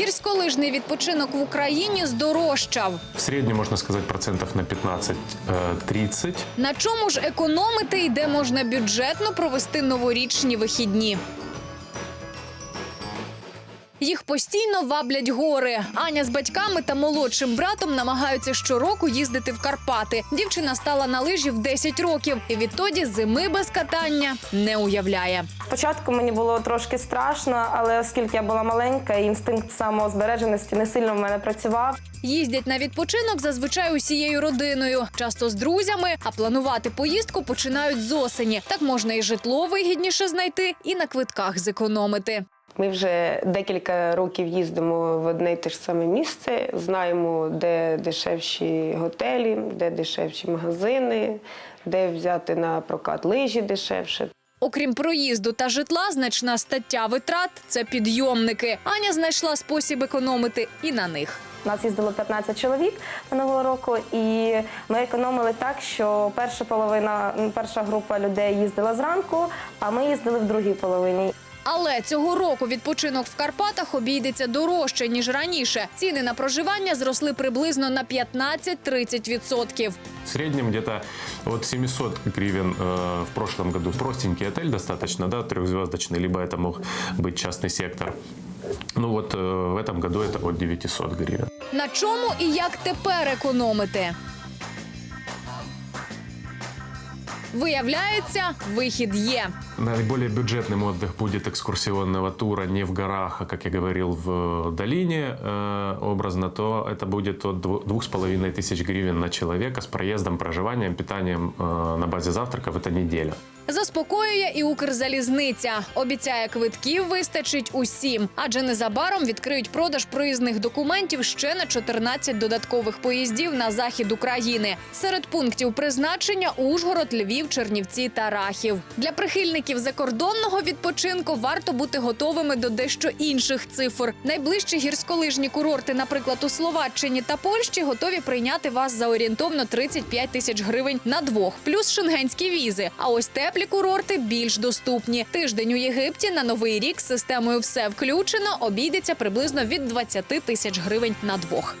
Гірськолижний відпочинок в Україні здорожчав. В середньому, можна сказати, процентів на 15-30. На чому ж економити і де можна бюджетно провести новорічні вихідні? Їх постійно ваблять гори. Аня з батьками та молодшим братом намагаються щороку їздити в Карпати. Дівчина стала на лижі в 10 років і відтоді зими без катання не уявляє. Спочатку мені було трошки страшно, але оскільки я була маленька, інстинкт самозбереженості не сильно в мене працював. Їздять на відпочинок зазвичай усією родиною, часто з друзями, а планувати поїздку починають з осені. Так можна і житло вигідніше знайти, і на квитках зекономити. Ми вже декілька років їздимо в одне й те ж саме місце, знаємо, де дешевші готелі, де дешевші магазини, де взяти на прокат лижі дешевше. Окрім проїзду та житла, значна стаття витрат це підйомники. Аня знайшла спосіб економити і на них. Нас їздило 15 чоловік минулого року, і ми економили так, що перша половина, перша група людей їздила зранку, а ми їздили в другій половині. Але цього року відпочинок в Карпатах обійдеться дорожче ніж раніше. Ціни на проживання зросли приблизно на 15-30%. В среднем где-то от 700 гривен э, в прошлом году. Простенький отель достаточно, да, трехзвездочный, либо это мог быть частный сектор. Ну вот э, в этом году это от 900 гривен. На чому і як тепер економити? Виявляється, вихід є. Наиболее бюджетным отдых будет экскурсионного тура не в горах, а, как я говорил, в долине э, образно, то это будет от дву- двух с половиной тысяч гривен на человека с проездом, проживанием, питанием э, на базе завтраков. Это неделя. Заспокоює і Укрзалізниця. Обіцяє, квитків вистачить усім, адже незабаром відкриють продаж проїзних документів ще на 14 додаткових поїздів на захід України. Серед пунктів призначення Ужгород, Львів, Чернівці та Рахів. Для прихильників закордонного відпочинку варто бути готовими до дещо інших цифр. Найближчі гірськолижні курорти, наприклад, у Словаччині та Польщі, готові прийняти вас за орієнтовно 35 тисяч гривень на двох, плюс шенгенські візи. А ось теплі курорти більш доступні. Тиждень у Єгипті на новий рік з системою все включено обійдеться приблизно від 20 тисяч гривень на двох.